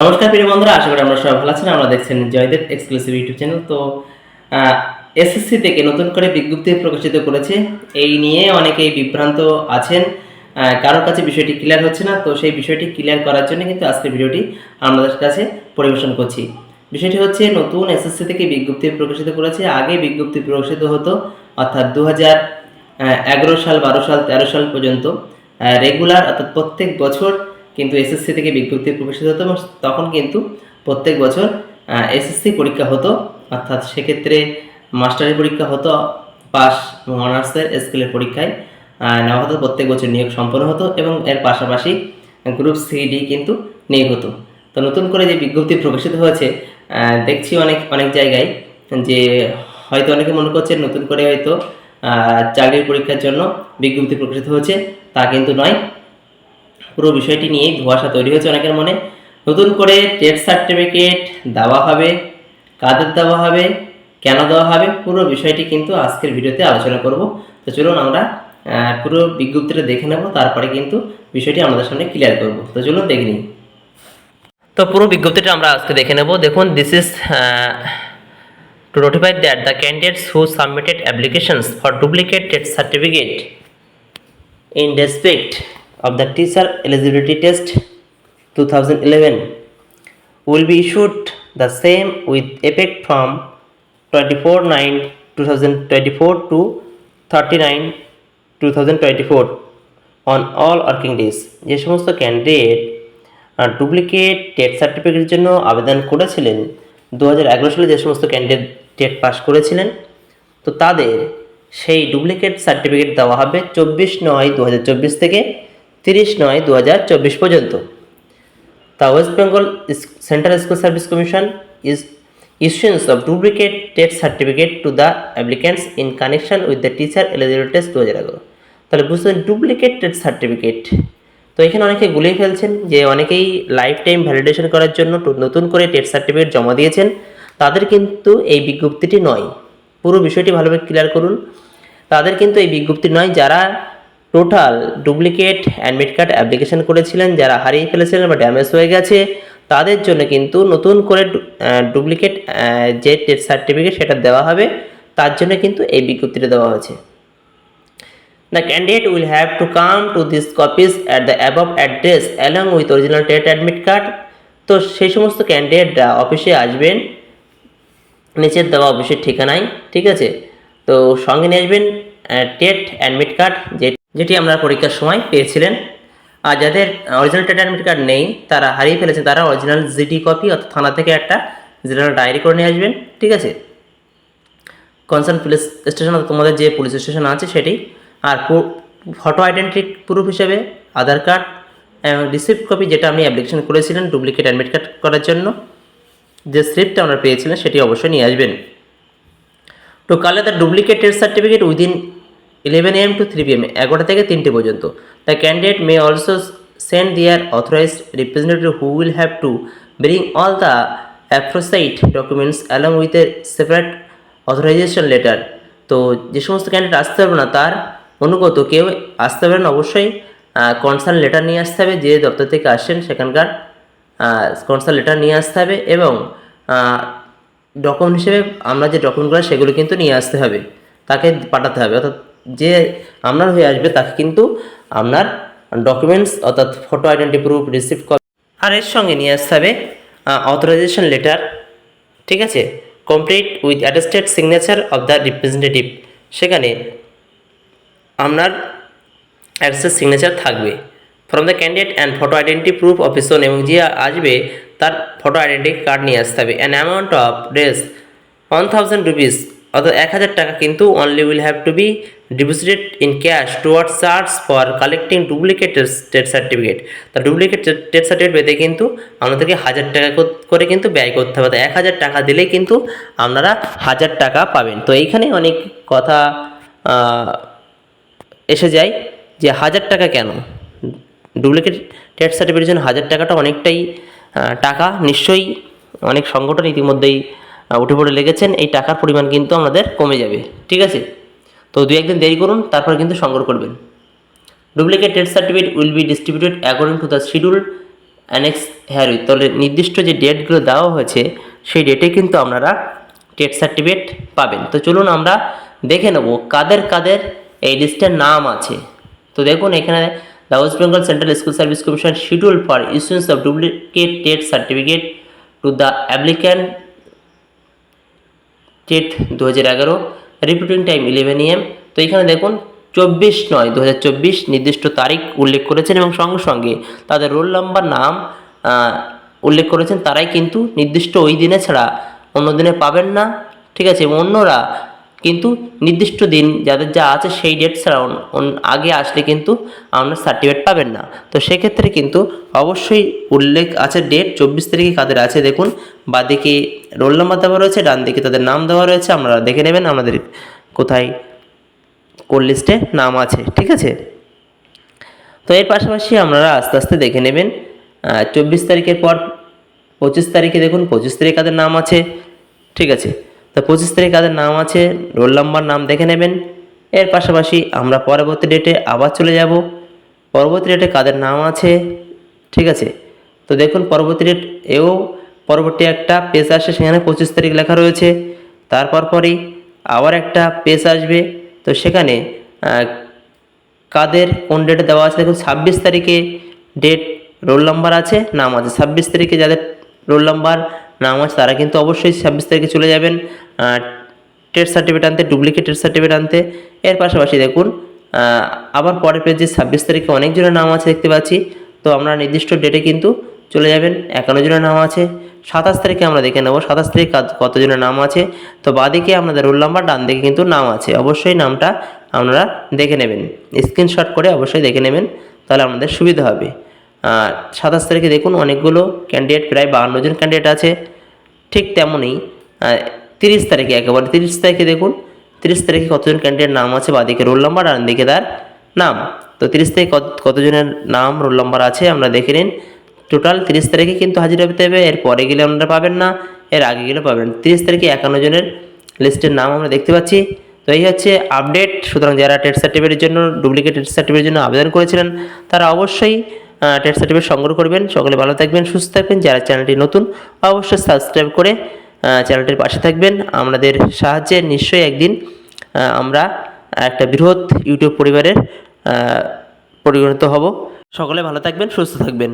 নমস্কার প্রিয় বন্ধুরা, আশা করি আমরা সবাই ভালো আছেন। আমরা দেখছেন জয়দেব এক্সক্লুসিভ ইউটিউব চ্যানেল তো এসএসসি থেকে নতুন করে বিজ্ঞপ্তি প্রকাশিত করেছে। এই নিয়ে অনেকেই বিভ্রান্ত আছেন। কারোর কাছে বিষয়টি ক্লিয়ার হচ্ছে না। তো সেই বিষয়টি ক্লিয়ার করার জন্য কিন্তু আজকের ভিডিওটি আমাদের কাছে পরিবেশন করছি। বিষয়টি হচ্ছে, নতুন এসএসসি থেকে বিজ্ঞপ্তি প্রকাশিত করেছে। আগে বিজ্ঞপ্তি প্রকাশিত হতো, অর্থাৎ দু হাজার এগারো সাল, বারো সাল, তেরো সাল পর্যন্ত। রেগুলার অর্থাৎ প্রত্যেক বছর কিন্তু এসএসসি থেকে বিজ্ঞপ্তি প্রকাশিত হতো এবং তখন কিন্তু প্রত্যেক বছর এসএসসি পরীক্ষা হতো। অর্থাৎ সেক্ষেত্রে মাস্টারের পরীক্ষা হতো পাস এবং অনার্সের স্কেলের পরীক্ষায়। নেওয়া হতো প্রত্যেক বছর নিয়োগ সম্পন্ন হতো এবং এর পাশাপাশি গ্রুপ সি ডি কিন্তু নিয়োগ হতো। তো নতুন করে যে বিজ্ঞপ্তি প্রকাশিত হয়েছে দেখছি অনেক অনেক জায়গায় যে হয়তো অনেকে মনে করছে নতুন করে হয়তো চাকরির পরীক্ষার জন্য বিজ্ঞপ্তি প্রকাশিত হয়েছে, তা কিন্তু নয়। পুরো বিষয়টি নিয়েই ধোঁয়াশা তৈরি হয়েছে অনেকের মনে। নতুন করে টেট সার্টিফিকেট দেওয়া হবে, কাদের দেওয়া হবে, কেন দেওয়া হবে, পুরো বিষয়টি কিন্তু আজকের ভিডিওতে আলোচনা করব। তো চলুন আমরা পুরো বিজ্ঞপ্তিটা দেখে নেব, তারপরে কিন্তু বিষয়টি আমাদের সামনে ক্লিয়ার করব। তো চলুন দেখে নিই। তো পুরো বিজ্ঞপ্তিটা আমরা আজকে দেখে নেব। দেখুন this is to notify that the candidates who submitted applications for duplicate TET certificate in respect of the teacher eligibility test 2011 will be issued the same with effect from 24 9 2024 to 39 2024 on all working days. যে সমস্ত candidate duplicate TET সার্টিফিকেটের জন্য আবেদন করেছিলেন দু হাজার এগারো সালে যে সমস্ত ক্যান্ডিডেট টেট পাস করেছিলেন, তো তাদের সেই ডুপ্লিকেট সার্টিফিকেট দেওয়া হবে চব্বিশ নয় দু থেকে তিরিশ নয় দু হাজার চব্বিশ পর্যন্ত। The West Bengal is- Central School Service Commission is issuance of duplicate TET certificate to the applicants in connection with the teacher eligibility test 2011 তাহলে বুঝতেন ডুপ্লিকেট টেট সার্টিফিকেট তো এখানে অনেকে গুলিয়ে ফেলছেন যে অনেকেই লাইফ টাইম ভ্যালিডেশন করার জন্য নতুন করে টেট সার্টিফিকেট জমা দিয়েছেন। তাদের কিন্তু এই বিজ্ঞপ্তিটি নয়। পুরো বিষয়টি ভালোভাবে ক্লিয়ার করুন। তাদের কিন্তু এই বিজ্ঞপ্তি নয় যারা total duplicate admit card application করেছিলেন যারা হারিয়ে ফেলেছিলেন বা ড্যামেজ হয়ে গেছে, তাদের জন্য কিন্তু নতুন করে ডুপ্লিকেট যে টেস্ট সার্টিফিকেট সেটা দেওয়া হবে, তার জন্য কিন্তু এই বিজ্ঞপ্তিটা দেওয়া হয়েছে। The candidate will have to come to these copies at the above address along with original TET admit card তো সেই সমস্ত ক্যান্ডিডেটরা অফিসে আসবেন, নিচের দেওয়া অফিসের ঠিকানায়, ঠিক আছে? তো সঙ্গে নিয়ে আসবেন টেট অ্যাডমিট কার্ড যে যেটি আপনারা পরীক্ষার সময় পেয়েছিলেন। আর যাদের অরিজিনাল টেট অ্যাডমিট কার্ড নেই, তারা হারিয়ে ফেলেছেন, তারা অরিজিনাল জিডি কপি অর্থাৎ থানা থেকে একটা জেনারেল ডায়েরি করে নিয়ে আসবেন, ঠিক আছে? কনসার্ন পুলিশ স্টেশন অর্থাৎ তোমাদের যে পুলিশ স্টেশন আছে সেটি, আর ফটো আইডেন্টি প্রুফ হিসেবে আধার কার্ড এবং রিসিপ্ট কপি যেটা আপনি অ্যাপ্লিকেশন করেছিলেন ডুপ্লিকেট অ্যাডমিট কার্ড করার জন্য, যে স্লিপটা আমরা পেয়েছিলেন সেটি অবশ্যই নিয়ে আসবেন। To collect the duplicate test certificate within eleven M two three PM এগারোটা থেকে তিনটে পর্যন্ত। The candidate may also send their authorised representative who will have to bring all the appropriate documents along with a separate authorisation letter তো যে সমস্ত candidate আসতে পারবে না, তার অনুগত কেউ আসতে পারেন অবশ্যই কনসার্ন লেটার নিয়ে আসতে হবে। যে দপ্তর থেকে আসছেন সেখানকার কনসার্ন লেটার নিয়ে আসতে হবে এবং ডকুমেন্ট হিসেবে আমরা যে ডকুমেন্টগুলো সেগুলো কিন্তু নিয়ে আসতে হবে। তাকে পাঠাতে হবে। অর্থাৎ যে আপনার হয়ে আসবে তাকে কিন্তু আপনার ডকুমেন্টস অর্থাৎ photo identity proof receipt copy আর এর সঙ্গে নিয়ে আসতে হবে অথরাইজেশন লেটার ঠিক আছে? Complete with attested signature of the representative সেখানে আপনার অ্যাড্রেসের সিগনেচার থাকবে। From the candidate and photo identity proof অফিসন এবং যে আসবে, তার ফটো আইডেন্টি কার্ড নিয়ে আসতে হবে। An amount of dress one thousand rupees অর্থাৎ এক হাজার টাকা কিন্তু only will have to be deposited in cash towards charge for collecting duplicate TET certificate তা ডুপ্লিকেট টেট সার্টিফিকেট পেতে কিন্তু আপনাদেরকে হাজার টাকা কর- কিন্তু ব্যয় করতে হবে। এক হাজার টাকা দিলেই কিন্তু আপনারা হাজার টাকা পাবেন। তো এইখানে অনেক কথা এসে যায় যে হাজার টাকা কেন? ডুপ্লিকেট টেট সার্টিফিকেটের জন্য হাজার টাকাটা অনেকটাই টাকা। নিশ্চয়ই অনেক সংগঠন ইতিমধ্যেই উঠে পড়ে লেগেছেন, এই টাকার পরিমাণ কিন্তু আমাদের কমে যাবে, ঠিক আছে? তো দু একদিন দেরি করুন, তারপর কিন্তু সংগ্রহ করবেন। Duplicate TET certificate will be distributed according to the schedule annex here তাহলে নির্দিষ্ট যে ডেটগুলো দেওয়া হয়েছে, সেই ডেটে কিন্তু আপনারা ডেট সার্টিফিকেট পাবেন। তো চলুন আমরা দেখে নেব কাদের কাদের এই লিস্টের নাম আছে। তো দেখুন, এখানে the West Bengal Central School Service Commission schedule for issuance of duplicate TET certificate to the applicant TET দু হাজার এগারো রিপিটিং টাইম ইলেভেন এম তো এখানে দেখুন, চব্বিশ নয় দু নির্দিষ্ট তারিখ উল্লেখ করেছেন এবং সঙ্গে সঙ্গে তাদের রোল নাম্বার নাম উল্লেখ করেছেন। তারাই কিন্তু নির্দিষ্ট ওই দিনে ছাড়া অন্য দিনে পাবেন না। ঠিক আছে অন্যরা কিন্তু নির্দিষ্ট দিন যাদের যা আছে সেই ডেট ছাড়া আগে আসলে কিন্তু আপনার সার্টিফিকেট পাবেন না। তো সেক্ষেত্রে কিন্তু অবশ্যই উল্লেখ আছে ডেট চব্বিশ তারিখে কাদের আছে দেখুন। বাদিকে রোল নাম্বার দেওয়া রয়েছে ডান দিকে তাদের নাম দেওয়া রয়েছে, আপনারা দেখে নেবেন আমাদের কোথায় কোন লিস্টে নাম আছে, ঠিক আছে? তো এর পাশাপাশি আপনারা আস্তে আস্তে দেখে নেবেন চব্বিশ তারিখের পর পঁচিশ তারিখে দেখুন, পঁচিশ তারিখ কাদের নাম আছে, ঠিক আছে? তো পঁচিশ তারিখ কাদের নাম আছে, রোল নাম্বার নাম দেখে নেবেন। এর পাশাপাশি আমরা পরবর্তী ডেটে আবার চলে যাব। পরবর্তী ডেটে কাদের নাম আছে, ঠিক আছে? তো দেখুন, পরবর্তী ডেট এও পরবর্তী একটা পেজ আসে, সেখানে পঁচিশ তারিখ লেখা রয়েছে। তারপর পরেই আবার একটা পেজ আসবে। তো সেখানে কাদের কোন ডেটে দেওয়া আছে? দেখুন, ছাব্বিশ তারিখে ডেট রোল নাম্বার আছে, নাম আছে। ছাব্বিশ তারিখে যাদের রোল নাম্বার নাম আছে তারা কিন্তু অবশ্যই ছাব্বিশ তারিখে চলে যাবেন টেট সার্টিফিকেট আনতে ডুপ্লিকেট টেট সার্টিফিকেট আনতে। এর পাশাপাশি দেখুন আবার পরের পেজে ছাব্বিশ তারিখে অনেকজনের নাম আছে দেখতে পাচ্ছি। তো আমরা নির্দিষ্ট ডেটে কিন্তু চলে যাবেন, একান্ন জনের নাম আছে। সাতাশ তারিখে আমরা দেখে নেব, সাতাশ তারিখ কতজনের নাম আছে। তো বাদিকে আপনাদের রোল নাম্বার ডান দিকে কিন্তু নাম আছে। অবশ্যই নামটা আপনারা দেখে নেবেন। স্ক্রিনশট করে অবশ্যই দেখে নেবেন, তাহলে আমাদের সুবিধা হবে। সাতাশ তারিখে দেখুন অনেকগুলো ক্যান্ডিডেট প্রায় বাহান্ন জন ক্যান্ডিডেট আছে। ঠিক তেমনই তিরিশ তারিখে একেবারে তিরিশ তারিখে দেখুন, তিরিশ তারিখে কতজন ক্যান্ডিডেট নাম আছে? বাদিকে রোল নাম্বার আর দিকে তার নাম। তো তিরিশ তারিখে কত, কতজনের নাম রোল নাম্বার আছে আমরা দেখে নিন। টোটাল তিরিশ তারিখে কিন্তু হাজির হতে হবে, এর পরে গেলে আপনারা পাবেন না, এর আগে গেলে পাবেন। তিরিশ তারিখে একান্ন জনের লিস্টের নাম আমরা দেখতে পাচ্ছি। তো এই হচ্ছে আপডেট সুতরাং যারা টেট সার্টিফিকেটের জন্য ডুপ্লিকেট টেট সার্টিফিকেটের জন্য আবেদন করেছিলেন, তারা অবশ্যই টেট সার্টিফিকেট সংগ্রহ করবেন। সকলে ভালো থাকবেন, সুস্থ থাকবেন। যারা চ্যানেলটি নতুন, অবশ্যই সাবস্ক্রাইব করে চ্যানেলটির পাশে থাকবেন। আমাদের সাহায্যে নিশ্চয়ই একদিন আমরা একটা বৃহৎ ইউটিউব পরিবারের পরিগণিত হব। সকলে ভালো থাকবেন, সুস্থ থাকবেন।